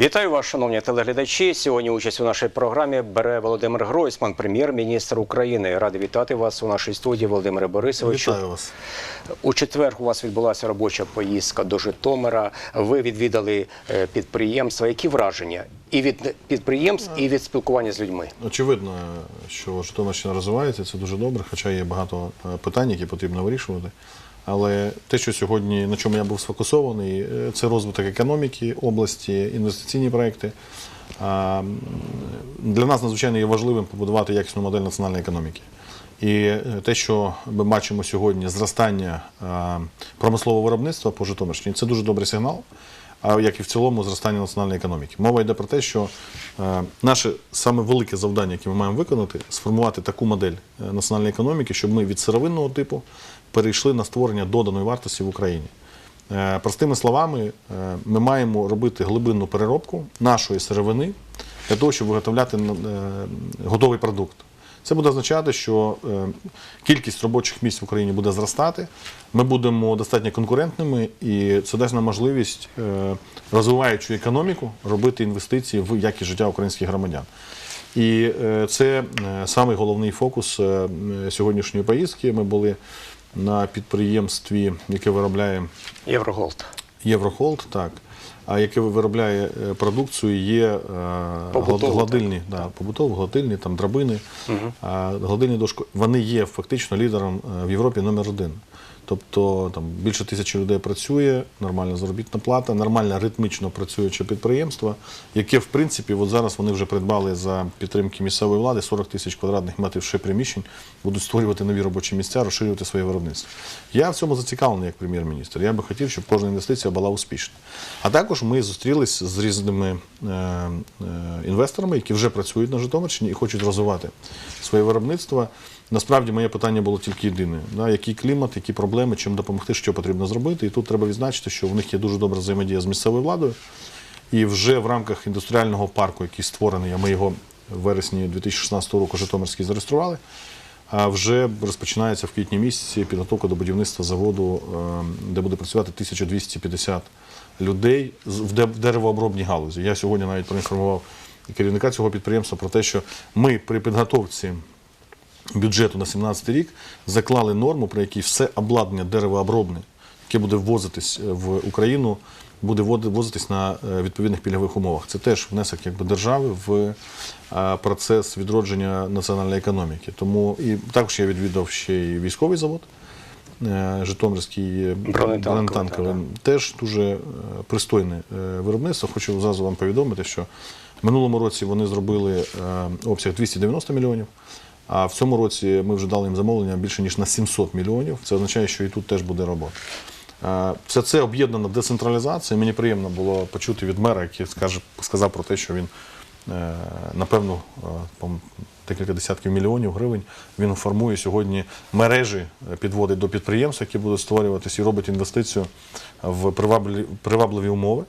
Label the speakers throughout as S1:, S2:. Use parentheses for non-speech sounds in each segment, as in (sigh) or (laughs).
S1: Вітаю вас, шановні телеглядачі. Сьогодні участь у нашій програмі бере Володимир Гройсман, прем'єр-міністр України. Радий вітати вас у нашій студії, Володимире Борисовичу.
S2: Вітаю вас.
S1: У четвер у вас відбулася робоча поїздка до Житомира. Ви відвідали е, підприємства. Які враження і від підприємств, і від спілкування з людьми?
S2: Очевидно, що Житомирщина розвивається, це дуже добре, хоча є багато е, питань, які потрібно вирішувати. Але те, що сьогодні на чому я був сфокусований, е, це розвиток економіки області, інвестиційні проекти. Для нас надзвичайно є важливим побудувати якісну модель національної економіки. І е, те, що ми бачимо сьогодні, зростання промислового виробництва по Житомирщині, це дуже добрий сигнал. Як і в цілому зростання національної економіки. Мова йде про те, що е, наше саме велике завдання, яке ми маємо виконати, сформувати таку модель національної економіки, щоб ми від сировинного типу перейшли на створення доданої вартості в Україні. Е, простими словами, е, ми маємо робити глибинну переробку нашої сировини для того, щоб виготовляти е, готовий продукт. Це буде означати, що кількість робочих місць в Україні буде зростати. Ми будемо достатньо конкурентними, і це дасть нам можливість, розвиваючи економіку, робити інвестиції в якість життя українських громадян. І це самий головний фокус сьогоднішньої поїздки. Ми були на підприємстві, яке виробляє
S1: Євроголд.
S2: Євроголд, так. А яке виробляє е, продукцію, є е, гладильні, да, побутові, гладильні, там драбини, угу. гладильні дошки. Вони є фактично лідером е, в Європі номер один. Тобто там більше тисячі людей працює, нормальна заробітна плата, нормально ритмічно працююче підприємство, яке в принципі от зараз вони вже придбали за підтримки місцевої влади 40 тисяч квадратних метрів ще приміщень, будуть створювати нові робочі місця, розширювати своє виробництво. Я в цьому зацікавлений як прем'єр-міністр. Я би хотів, щоб кожна інвестиція була успішна. А також ми зустрілись з різними е, е, інвесторами, які вже працюють на Житомирщині і хочуть розвивати своє виробництво. Насправді моє питання було тільки єдине: да, який клімат, які проблеми, чим допомогти, що потрібно зробити. І тут треба відзначити, що в них є дуже добра взаємодія з місцевою владою. І вже в рамках індустріального парку, який створений, а ми його в вересні 2016 року Житомирський зареєстрували. А вже розпочинається в квітні місяці підготовка до будівництва заводу, е, де буде працювати 1250 людей в деревообробній галузі. Я сьогодні навіть проінформував керівника цього підприємства про те, що ми при підготовці бюджету на 17 рік заклали норму, при якій все обладнання деревообробне, яке буде ввозитись е, в Україну, буде ввозитись на е, відповідних пільгових умовах. Це теж внесок якби, держави в е, процес відродження національної економіки. Тому і також я відвідав ще й військовий завод. Житомирський
S1: Бронетанковий,
S2: теж дуже пристойне виробництво. Хочу зразу вам повідомити, що в минулому році вони зробили обсяг 290 мільйонів. А в цьому році ми вже дали їм замовлення більше ніж на 700 мільйонів. Це означає, що і тут теж буде робота. Е, Все це об'єднана децентралізація. Мені приємно було почути від мера, який скаже, сказав про те, що він е, напевно е, декілька десятків мільйонів гривень він формує сьогодні мережі, підводить до підприємств, які будуть створюватися, і робить інвестицію в привабливі умови.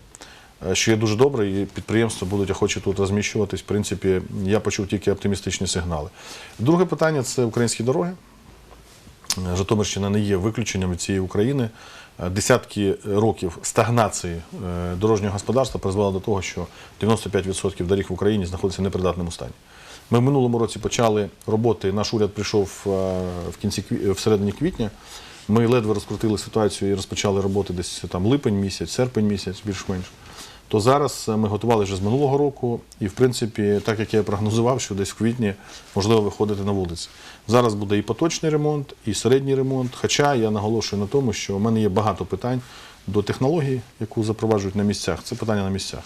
S2: Е, Що є дуже добре, і підприємства будуть охочі тут розміщуватись. В принципі, я почув тільки оптимістичні сигнали. Друге питання це українські дороги. Е, Житомирщина не є виключенням цієї України. Е, Десятки років стагнації дорожнього господарства призвели до того, що 95% доріг в Україні знаходяться в непридатному стані. Ми в минулому році почали роботи. Наш уряд прийшов в кінці в середині квітня. Ми ледве розкрутили ситуацію і розпочали роботи десь там липень місяць, серпень місяць, більш-менш. То зараз е, ми готували вже з минулого року, і в принципі, так як я прогнозував, що десь в квітні можливо виходити на вулиці. Зараз буде і поточний ремонт, і середній ремонт. Хоча я наголошую на тому, що в мене є багато питань до технології, яку запроваджують на місцях. Це питання на місцях.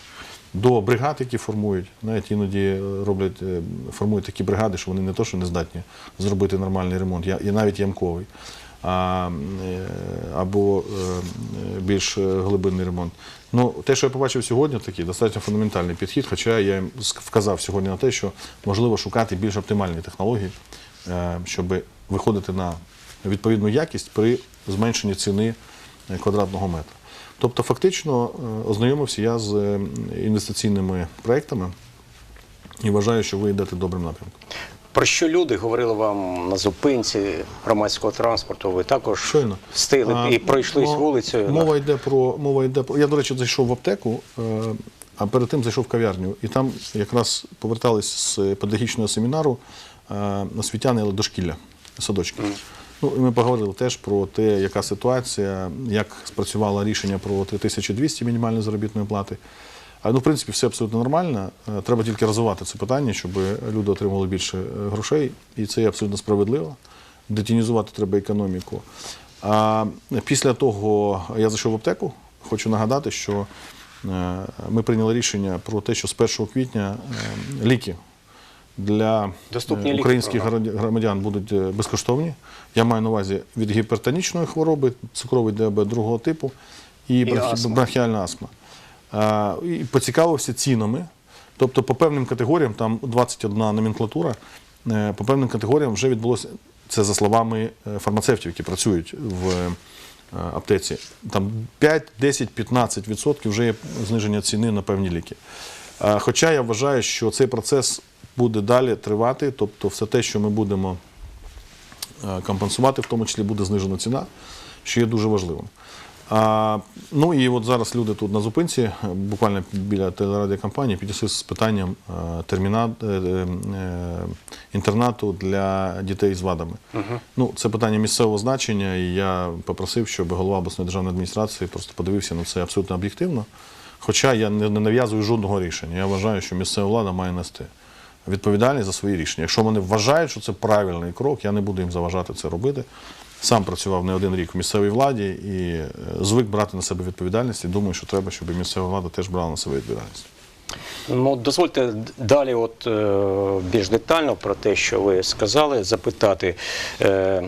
S2: До бригад, які формують, навіть іноді е, роблять, е, формують такі бригади, що вони не то, що не здатні зробити нормальний ремонт, і навіть ямковий, або більш глибинний ремонт. Ну, те, що я побачив сьогодні, такий достатньо фундаментальний підхід, хоча я їм вказав сьогодні на те, що можливо шукати більш оптимальні технології, е, щоб виходити на відповідну якість при зменшенні ціни е, квадратного метра. Тобто, фактично, е, ознайомився я з інвестиційними проектами і вважаю, що ви йдете добрим напрямком.
S1: Про що люди говорили вам на зупинці громадського транспорту? Ви також
S2: Щойно.
S1: встигли
S2: А,
S1: і пройшлись вулицею.
S2: Мова йде про мова йде про. Я, до речі, зайшов в аптеку, е, а перед тим зайшов в кав'ярню. І там якраз повертались з педагогічного семінару е, освітяни але дошкілля, садочки. Ну, і ми поговорили теж про те, яка ситуація, як спрацювало рішення про 3200 мінімальної заробітної плати. А, Ну, в принципі, все абсолютно нормально. Е, Треба тільки розвивати це питання, щоб люди отримали більше е, грошей, і це є абсолютно справедливо. Детінізувати треба економіку. А після того я зайшов в аптеку. Хочу нагадати, що е, ми прийняли рішення про те, що з 1 квітня ліки для
S1: Доступні
S2: е,
S1: ліки
S2: українських громадян будуть безкоштовні. Я маю на увазі від гіпертонічної хвороби, цукровий діабет другого типу і,
S1: астма.
S2: бронхіальна астма. І поцікавився цінами. Тобто, по певним категоріям, там 21 номенклатура, е, по певним категоріям вже відбулося, це за словами е, фармацевтів, які працюють в е, аптеці. Там 5, 10, 15 відсотків вже є зниження ціни на певні ліки. Хоча я вважаю, що цей процес буде далі тривати, тобто все те, що ми будемо компенсувати, в тому числі буде знижена ціна, що є дуже важливим. А, ну і от зараз люди тут на зупинці, буквально біля телерадіокомпанії, підійшли з питанням е, терміна, е, е, інтернату для дітей з вадами. Ну, це питання місцевого значення, і я попросив, щоб голова обласної державної адміністрації просто подивився на це абсолютно об'єктивно. Хоча я не не нав'язую жодного рішення. Я вважаю, що місцева влада має нести відповідальність за свої рішення. Якщо вони вважають, що це правильний крок, я не буду їм заважати це робити. Сам працював не один рік в місцевій владі і е, звик брати на себе відповідальність. І думаю, що треба, щоб і місцева влада теж брала на себе відповідальність.
S1: Ну, дозвольте далі, от е, більш детально про те, що ви сказали, запитати. Е,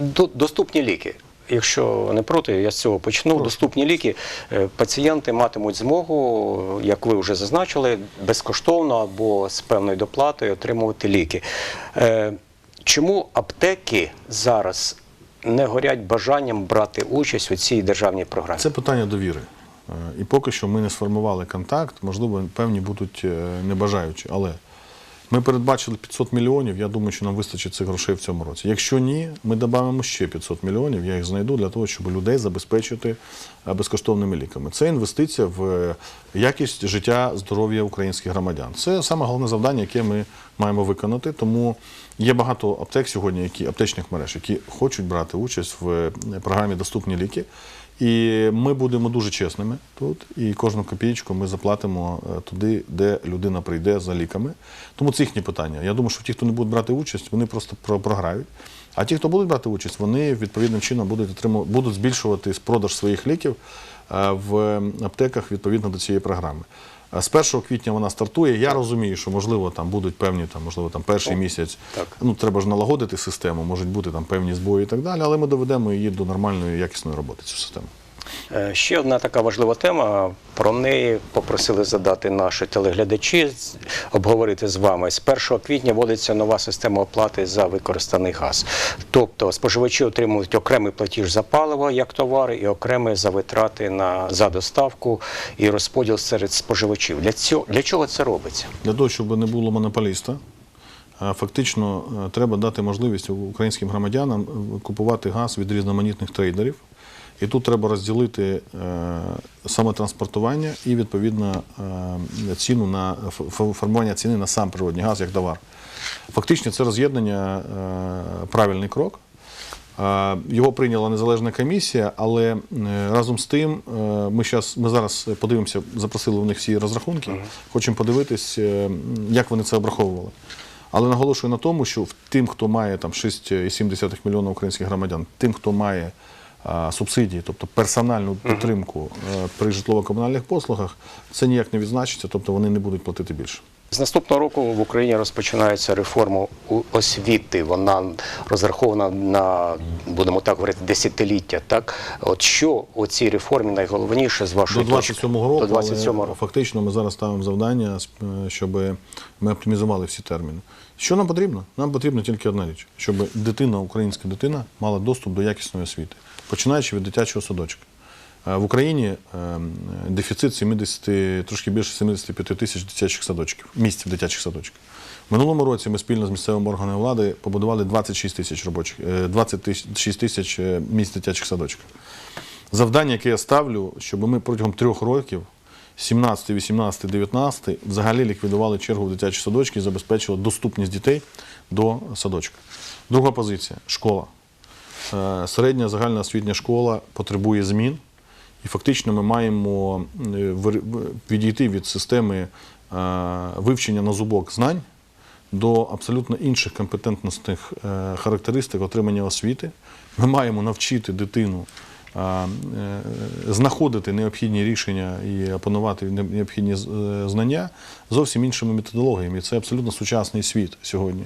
S1: до- доступні ліки. Якщо не проти, я з цього почну. Доступні ліки е, пацієнти матимуть змогу, як ви вже зазначили, безкоштовно або з певною доплатою отримувати ліки. Чому аптеки зараз не горять бажанням брати участь у цій державній програмі?
S2: Це питання довіри. Е, І поки що ми не сформували контакт, можливо, певні будуть е, небажаючі. Але ми передбачили 500 мільйонів. Я думаю, що нам вистачить цих грошей в цьому році. Якщо ні, ми додамо ще 500 мільйонів. Я їх знайду для того, щоб людей забезпечити е, безкоштовними ліками. Це інвестиція в е, якість життя, здоров'я українських громадян. Це саме головне завдання, яке ми маємо виконати. Тому є багато аптек сьогодні, які аптечних мереж, які хочуть брати участь в е, програмі Доступні ліки. І ми будемо дуже чесними тут, і кожну копійку ми заплатимо е, туди, де людина прийде за ліками. Тому це їхні питання. Я думаю, що ті, хто не будуть брати участь, вони просто програють. А ті, хто будуть брати участь, вони відповідним чином будуть отримувати, будуть збільшувати продаж своїх ліків е, в аптеках відповідно до цієї програми. Е, З 1 квітня вона стартує. Я розумію, що можливо там будуть певні, там можливо там перший місяць.
S1: так.
S2: Ну треба ж налагодити систему, можуть бути там певні збої і так далі. Але ми доведемо її до нормальної якісної роботи. Цю систему.
S1: Е, Ще одна така важлива тема. Про неї попросили задати наші телеглядачі, обговорити з вами. З 1 квітня вводиться нова система оплати за використаний газ. Тобто споживачі отримують окремий платіж за паливо як товари і окремий за витрати на за доставку і розподіл серед споживачів. Для цього для чого це робиться?
S2: Для того, щоб не було монополіста, фактично е, треба дати можливість українським громадянам е, купувати газ від різноманітних трейдерів. І тут треба розділити е, саме транспортування і відповідно е, ціну на формування ціни на сам природний газ як товар. Фактично, це роз'єднання е, правильний крок. Його прийняла незалежна комісія, але разом з тим ми, щас, ми зараз подивимося, запросили у них всі розрахунки, хочемо подивитись, як вони це обраховували. Але наголошую на тому, що тим, хто має там 6,7 мільйона українських громадян, тим, хто має субсидії, тобто персональну підтримку е, при житлово-комунальних послугах, це ніяк не відзначиться, тобто вони не будуть платити більше.
S1: З наступного року в Україні розпочинається реформа освіти. Вона розрахована на, будемо так говорити, десятиліття. Так, от що у цій реформі найголовніше з вашої точки?
S2: 27-го року,
S1: До 27
S2: але
S1: року.
S2: фактично ми зараз ставимо завдання, щоб ми оптимізували всі терміни. Що нам потрібно? Нам потрібна тільки одна річ, щоб дитина, українська дитина, мала доступ до якісної освіти, починаючи від дитячого садочка. Е, В Україні е, дефіцит 70, трошки більше 75 тисяч дитячих садочків, місць дитячих садочках. В минулому році ми спільно з місцевими органами влади побудували 26 тисяч робочих, е, 26 тисяч е, місць дитячих садочків. Завдання, яке я ставлю, щоб ми протягом трьох років 17, 18, 19 взагалі ліквідували чергу в дитячі садочки і забезпечили доступність дітей до садочка. Друга позиція школа. Е, Середня загальна освітня школа потребує змін, і фактично ми маємо е, відійти від системи е, вивчення на зубок знань до абсолютно інших компетентностних характеристик отримання освіти. Ми маємо навчити дитину знаходити необхідні рішення і опанувати необхідні е, знання зовсім іншими методологіями. І це абсолютно сучасний світ сьогодні.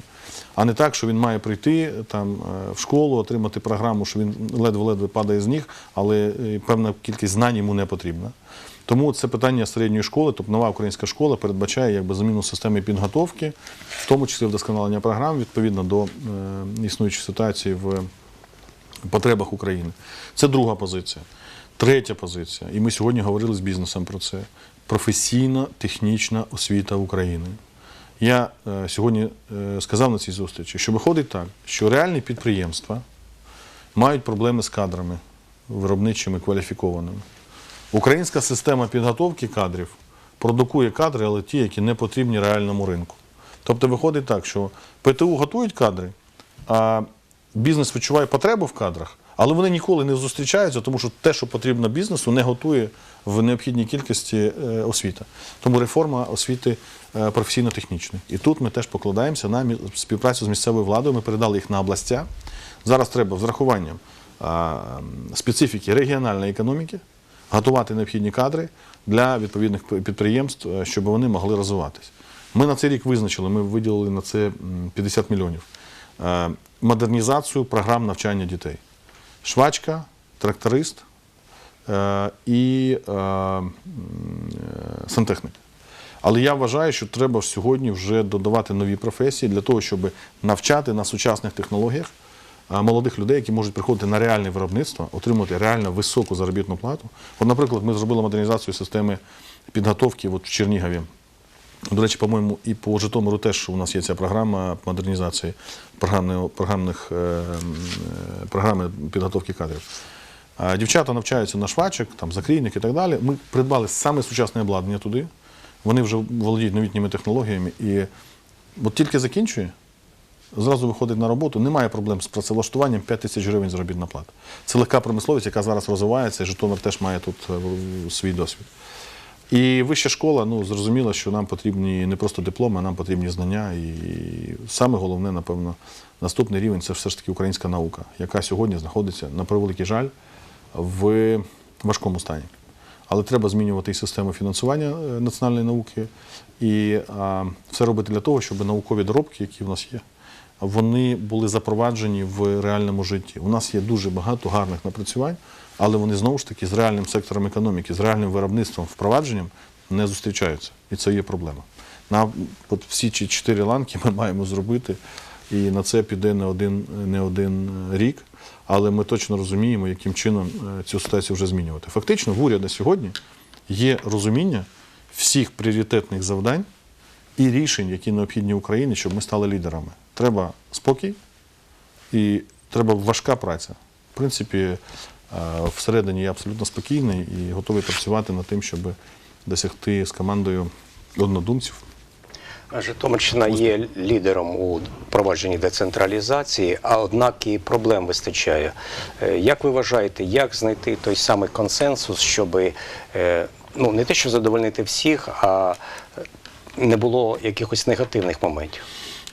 S2: А не так, що він має прийти там е, в школу, отримати програму, що він ледве-ледве падає з ніг, але е, певна кількість знань йому не потрібна. Тому це питання середньої школи, тобто нова українська школа передбачає якби заміну системи підготовки, в тому числі вдосконалення програм відповідно до е, існуючої ситуації в потребах України. Це друга позиція. Третя позиція, і ми сьогодні говорили з бізнесом про це: професійна технічна освіта України. Я е, сьогодні е, сказав на цій зустрічі, що виходить так, що реальні підприємства мають проблеми з кадрами виробничими кваліфікованими. Українська система підготовки кадрів продукує кадри, але ті, які не потрібні реальному ринку. Тобто виходить так, що ПТУ готують кадри, а бізнес відчуває потребу в кадрах, але вони ніколи не зустрічаються, тому що те, що потрібно бізнесу, не готує в необхідній кількості е, освіта. Тому реформа освіти е, професійно-технічної. І тут ми теж покладаємося на співпрацю з місцевою владою. Ми передали їх на областя. Зараз треба з врахуванням а, специфіки регіональної економіки готувати необхідні кадри для відповідних підприємств, е, щоб вони могли розвиватись. Ми на цей рік визначили, ми виділили на це м, 50 мільйонів. Е, Модернізацію програм навчання дітей. Швачка, тракторист е, і е, сантехнік. Але я вважаю, що треба сьогодні вже додавати нові професії для того, щоб навчати на сучасних технологіях молодих людей, які можуть приходити на реальне виробництво, отримувати реально високу заробітну плату. От, наприклад, ми зробили модернізацію системи підготовки от в Чернігові. До речі, по-моєму, і по Житомиру теж у нас є ця програма модернізації програмних, е, е, програми підготовки кадрів. Дівчата навчаються на швачок, там, закрійник і так далі. Ми придбали саме сучасне обладнання туди. Вони вже володіють новітніми технологіями. І от тільки закінчує, зразу виходить на роботу, немає проблем з працевлаштуванням 5 тисяч гривень заробітна плата. Це легка промисловість, яка зараз розвивається, і Житомир теж має тут е, свій досвід. І вища школа, ну зрозуміло, що нам потрібні не просто дипломи, а нам потрібні знання. І саме головне, напевно, наступний рівень це все ж таки українська наука, яка сьогодні знаходиться, на превеликий жаль, в важкому стані. Але треба змінювати і систему фінансування е, національної науки, і а, все робити для того, щоб наукові доробки, які в нас є, вони були запроваджені в реальному житті. У нас є дуже багато гарних напрацювань, але вони знову ж таки з реальним сектором економіки, з реальним виробництвом, впровадженням не зустрічаються. І це є проблема. На от всі ці чотири ланки ми маємо зробити, і на це піде не один, не один рік. Але ми точно розуміємо, яким чином е, цю ситуацію вже змінювати. Фактично, в уряду сьогодні є розуміння всіх пріоритетних завдань і рішень, які необхідні Україні, щоб ми стали лідерами. Треба спокій і треба важка праця. В принципі, всередині я абсолютно спокійний і готовий працювати над тим, щоб досягти з командою однодумців.
S1: Житомирщина є лідером у провадженні децентралізації, а однак і проблем вистачає. Е, Як ви вважаєте, як знайти той самий консенсус, щоб ну, не те, що задовольнити всіх, а не було якихось негативних моментів?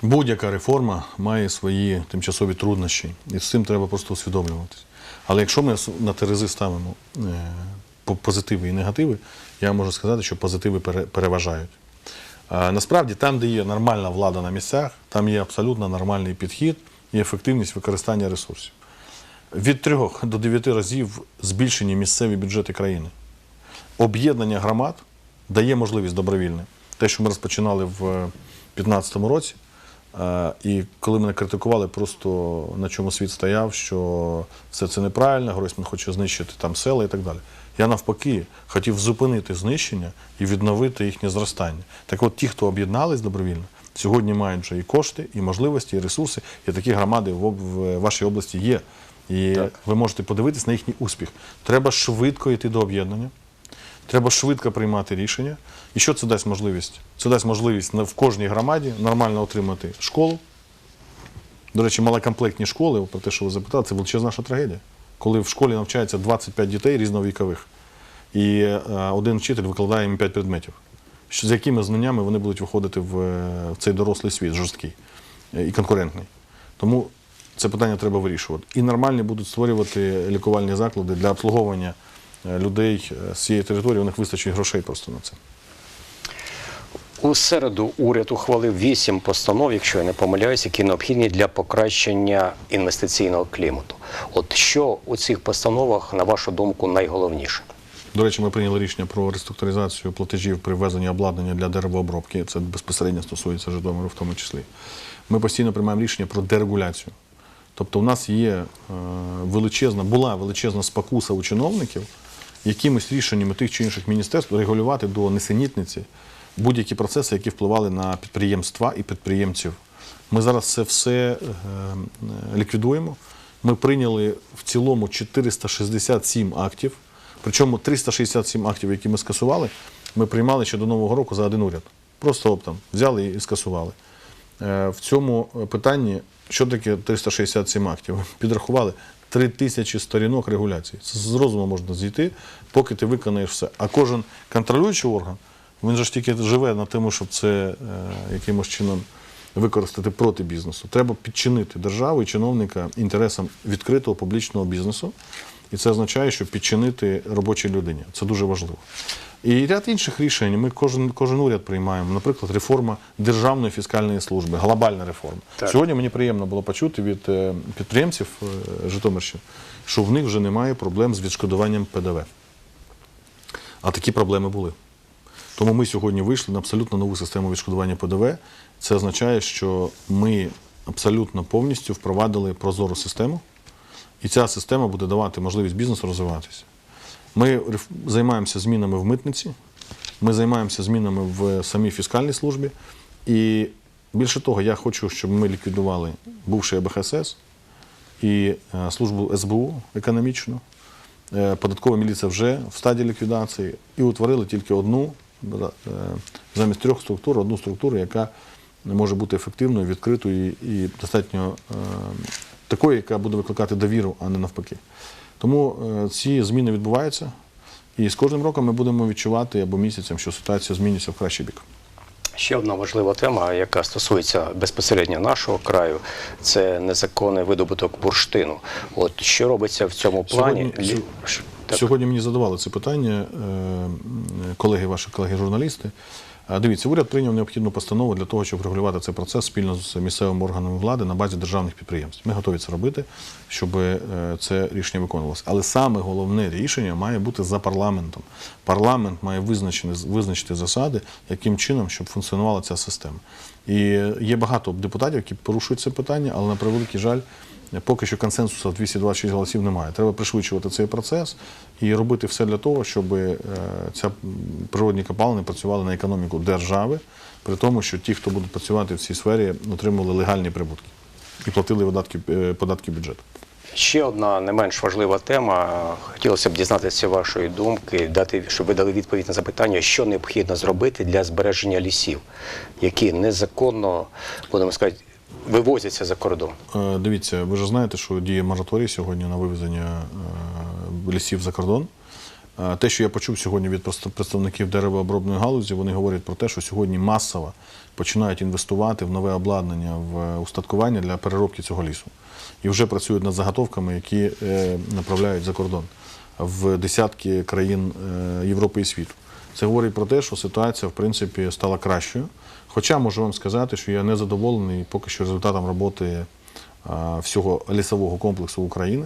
S2: Будь-яка реформа має свої тимчасові труднощі, і з цим треба просто усвідомлюватися. Але якщо ми на терези ставимо е, позитиви і негативи, я можу сказати, що позитиви переважають. Насправді, там, де є нормальна влада на місцях, там є абсолютно нормальний підхід і ефективність використання ресурсів. Від 3 до 9 разів збільшені місцеві бюджети країни. Об'єднання громад дає можливість добровільне. Те, що ми розпочинали в 2015 році, е, і коли мене критикували, просто на чому світ стояв, що все це неправильно, Гройсман хоче знищити там села і так далі. Я навпаки хотів зупинити знищення і відновити їхнє зростання. Так от ті, хто об'єднались добровільно, сьогодні мають вже і кошти, і можливості, і ресурси, і такі громади в, вашій області є. І
S1: Так.
S2: ви можете подивитись на їхній успіх. Треба швидко йти до об'єднання. Треба швидко приймати рішення. І що це дасть можливість? Це дасть можливість в кожній громаді нормально отримати школу. До речі, малокомплектні школи, про те, що ви запитали, це величезна трагедія. Коли в школі навчається 25 дітей різновікових, і е, один вчитель викладає їм 5 предметів. З якими знаннями вони будуть виходити в, е, цей дорослий світ, жорсткий е, і конкурентний. Тому це питання треба вирішувати. І нормальні будуть створювати лікувальні заклади для обслуговування людей е, з цієї території. У них вистачить грошей просто на це.
S1: У середу уряд ухвалив вісім постанов, якщо я не помиляюсь, які необхідні для покращення інвестиційного клімату. От що у цих постановах, на вашу думку, найголовніше?
S2: До речі, ми прийняли рішення про реструктуризацію платежів при ввезенні обладнання для деревообробки. Це безпосередньо стосується Житомиру в тому числі. Ми постійно приймаємо рішення про дерегуляцію. Тобто, у нас є е, величезна, була величезна спокуса у чиновників якимись рішеннями тих чи інших міністерств регулювати до несенітниці будь-які процеси, які впливали на підприємства і підприємців. Ми зараз це все е, ліквідуємо. Ми прийняли в цілому 467 актів. Причому 367 актів, які ми скасували, ми приймали ще до Нового року за один уряд. Просто оптом взяли і скасували. Е, В цьому питанні, що таке 367 актів? (laughs) Підрахували 3 тисячі сторінок регуляції. Це з розуму можна зійти, поки ти виконаєш все. А кожен контролюючий орган, він же ж тільки живе на тому, щоб це е, якимось чином використати проти бізнесу. Треба підчинити державу і чиновника інтересам відкритого публічного бізнесу. І це означає, що підчинити робочій людині. Це дуже важливо. І ряд інших рішень ми кожен, кожен уряд приймаємо. Наприклад, реформа Державної фіскальної служби, глобальна реформа.
S1: Так.
S2: Сьогодні мені приємно було почути від е, підприємців е, Житомирщини, що в них вже немає проблем з відшкодуванням ПДВ. А такі проблеми були. Тому ми сьогодні вийшли на абсолютно нову систему відшкодування ПДВ. Це означає, що ми абсолютно повністю впровадили прозору систему, і ця система буде давати можливість бізнесу розвиватися. Ми займаємося змінами в митниці, ми займаємося змінами в самій фіскальній службі. І більше того, я хочу, щоб ми ліквідували бувший АБХСС і е, службу СБУ економічну. Е, Податкова міліція вже в стадії ліквідації і утворили тільки одну е, замість трьох структур, одну структуру, яка може бути ефективною, відкритою і достатньо такою, яка буде викликати довіру, а не навпаки. Тому е, ці зміни відбуваються, і з кожним роком ми будемо відчувати або місяцем, що ситуація змінюється в кращий бік.
S1: Ще одна важлива тема, яка стосується безпосередньо нашого краю, це незаконний видобуток бурштину. От що робиться в цьому плані?
S2: Сьогодні-
S1: так.
S2: Сьогодні мені задавали це питання е, колеги, ваші колеги-журналісти. Дивіться, уряд прийняв необхідну постанову для того, щоб регулювати цей процес спільно з місцевими органами влади на базі державних підприємств. Ми готові це робити, щоб е, це рішення виконувалося. Але саме головне рішення має бути за парламентом. Парламент має визначити, визначити засади, яким чином, щоб функціонувала ця система. І є багато депутатів, які порушують це питання, але на превеликий жаль, Поки що консенсусу 226 голосів немає. Треба пришвидшувати цей процес і робити все для того, щоб е, м, природні копалини працювали на економіку держави, при тому, що ті, хто будуть працювати в цій сфері, отримували легальні прибутки і платили видатки, е, податки бюджету.
S1: Ще одна не менш важлива тема. Хотілося б дізнатися вашої думки, дати, щоб ви дали відповідь на запитання, що необхідно зробити для збереження лісів, які незаконно, будемо сказати, вивозяться за кордон.
S2: Е, Дивіться, ви ж знаєте, що діє мораторій сьогодні на вивезення е, лісів за кордон. Е, Те, що я почув сьогодні від представників деревообробної галузі, вони говорять про те, що сьогодні масово починають інвестувати в нове обладнання, в устаткування для переробки цього лісу. І вже працюють над заготовками, які направляють за кордон в десятки країн Європи і світу. Це говорить про те, що ситуація в принципі стала кращою. Хоча можу вам сказати, що я не задоволений поки що результатом роботи а, всього лісового комплексу України.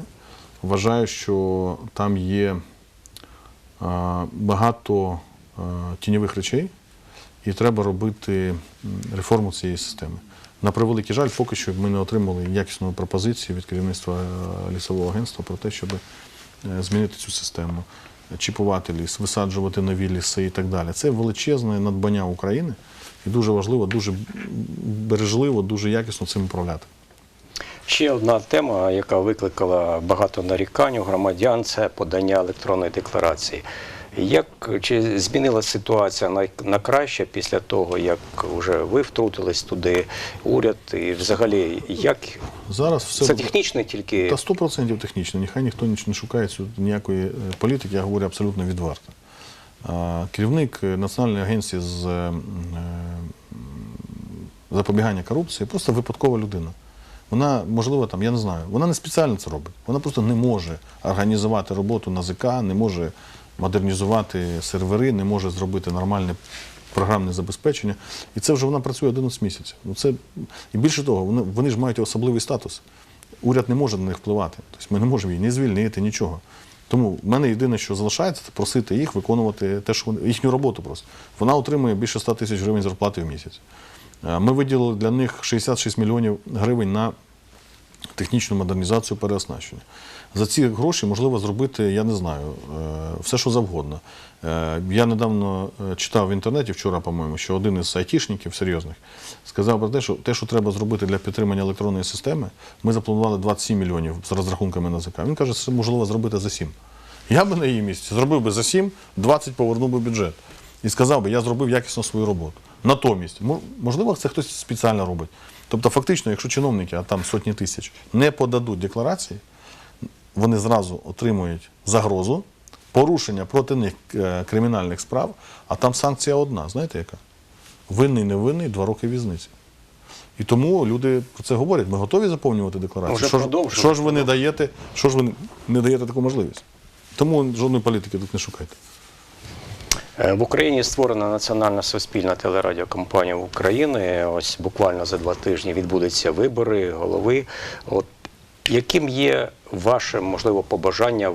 S2: Вважаю, що там є багато тіньових речей, і треба робити реформу цієї системи. На превеликий жаль, поки що ми не отримали якісної пропозиції від керівництва е, лісового агентства про те, щоб е, змінити цю систему, чіпувати ліс, висаджувати нові ліси і так далі. Це величезне надбання України, і дуже важливо, дуже бережливо, дуже якісно цим управляти.
S1: Ще одна тема, яка викликала багато нарікань у громадян, це подання електронної декларації. Як чи змінилася ситуація на, на краще після того, як вже ви втрутились туди, уряд, і взагалі як
S2: Зараз все
S1: це технічно тільки
S2: Та 100% технічно. Нехай ніхто ніч- не шукає ніякої е, політики, я говорю абсолютно відверто. Керівник е, Національної агенції з е, е, запобігання корупції просто випадкова людина. Вона, можливо, там, я не знаю, вона не спеціально це робить. Вона просто не може організувати роботу НАЗК, не може модернізувати сервери, не може зробити нормальне програмне забезпечення. І це вже вона працює 11 місяців. Ну, це, і більше того, вони, вони ж мають особливий статус. Уряд не може на них впливати. Тобто ми не можемо її ні звільнити, нічого. Тому в мене єдине, що залишається, це просити їх виконувати те, що вони, їхню роботу просто. Вона отримує більше 100 тисяч гривень зарплати в місяць. Е, Ми виділили для них 66 мільйонів гривень на технічну модернізацію переоснащення. За ці гроші можливо зробити, я не знаю, е, все, що завгодно. Е, Я недавно е, читав в інтернеті, вчора, по-моєму, що один із айтішників серйозних сказав про те, що те, що треба зробити для підтримання електронної системи, ми запланували 27 мільйонів з розрахунками НАЗК. Він каже, що це можливо зробити за 7. Я би на її місці зробив би за 7, 20 повернув би бюджет. І сказав би, я зробив якісно свою роботу. Натомість, можливо, це хтось спеціально робить. Тобто, фактично, якщо чиновники, а там сотні тисяч, не подадуть декларації, вони зразу отримують загрозу, порушення проти них е, кримінальних справ, а там санкція одна. Знаєте яка? Винний, невинний, два роки в'язниці. І тому люди про це говорять. Ми готові заповнювати декларацію.
S1: Вже
S2: Що що ж ви не даєте, що ж ви не даєте таку можливість? Тому жодної політики тут не шукайте.
S1: Е, В Україні створена національна суспільна телерадіокомпанія України. Ось буквально за два тижні відбудуться вибори голови. От яким є ваше можливо побажання,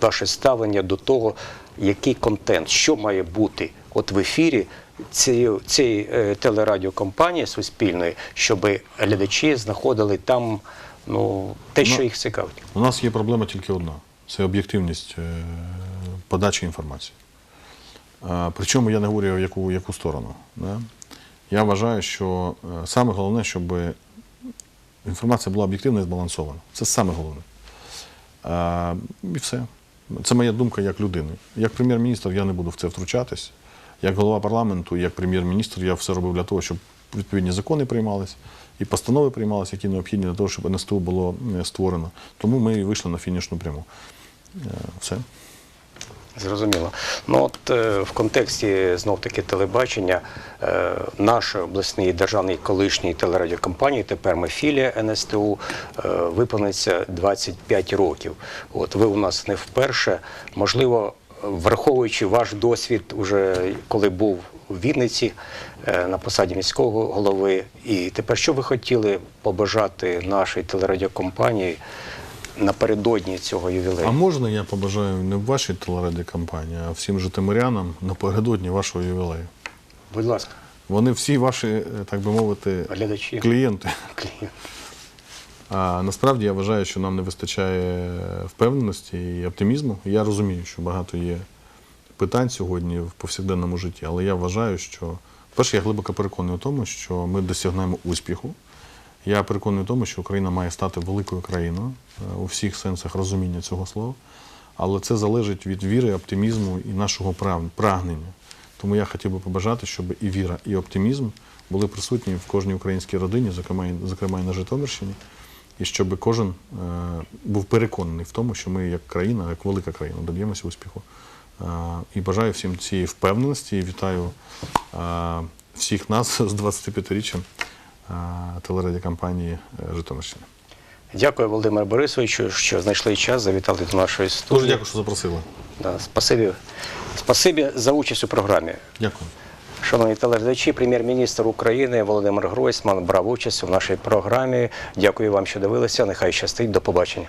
S1: ваше ставлення до того, який контент, що має бути от в ефірі цієї, цієї е, телерадіокомпанії суспільної, щоб глядачі знаходили там ну, те, що
S2: Ну,
S1: їх цікавить.
S2: У нас є проблема тільки одна це об'єктивність е, подачі інформації. Причому я не говорю в яку, яку сторону. Да? Я вважаю, що е, саме головне, щоб інформація була об'єктивна і збалансована. Це саме головне. А, і все. Це моя думка як людини. Як прем'єр-міністр я не буду в це втручатись. Як голова парламенту, як прем'єр-міністр, я все робив для того, щоб відповідні закони приймались і постанови приймалися, які необхідні для того, щоб НСТУ було е, створено. Тому ми і вийшли на фінішну пряму. Е, Все.
S1: Зрозуміло. Ну от е, в контексті знов таки телебачення е, наш обласний державний колишній телерадіокомпанії, тепер ми філія НСТУ, е, виповниться 25 років. От ви у нас не вперше. Можливо, враховуючи ваш досвід, уже коли був у Вінниці е, на посаді міського голови, і тепер що ви хотіли побажати нашій телерадіокомпанії напередодні цього ювілею?
S2: А можна я побажаю не вашій телерадіокомпанії, а всім житомирянам напередодні вашого ювілею?
S1: Будь ласка,
S2: Вони всі ваші, е, так би мовити,
S1: глядачі.
S2: клієнти.
S1: клієнт.
S2: А насправді я вважаю, що нам не вистачає впевненості і оптимізму. Я розумію, що багато є питань сьогодні в повсякденному житті, але я вважаю, що перше, я глибоко переконаний у тому, що ми досягнемо успіху. Я переконаний у тому, що Україна має стати великою країною е, у всіх сенсах розуміння цього слова. Але це залежить від віри, оптимізму і нашого прагнення. Тому я хотів би побажати, щоб і віра, і оптимізм були присутні в кожній українській родині, зокрема і, на Житомирщині, і щоб кожен е, був переконаний в тому, що ми як країна, як велика країна, доб'ємося успіху. Е, і бажаю всім цієї впевненості і вітаю всіх нас з 25-річчям е, телерадіокомпанії е, Житомирщини.
S1: Дякую, Володимир Борисовичу, що знайшли час завітати до нашої
S2: Дуже дякую, що запросили.
S1: Да, спасибі. спасибі за участь у програмі.
S2: Дякую.
S1: Шановні телеглядачі, прем'єр-міністр України Володимир Гройсман брав участь у нашій програмі. Дякую вам, що дивилися. Нехай щастить. До побачення.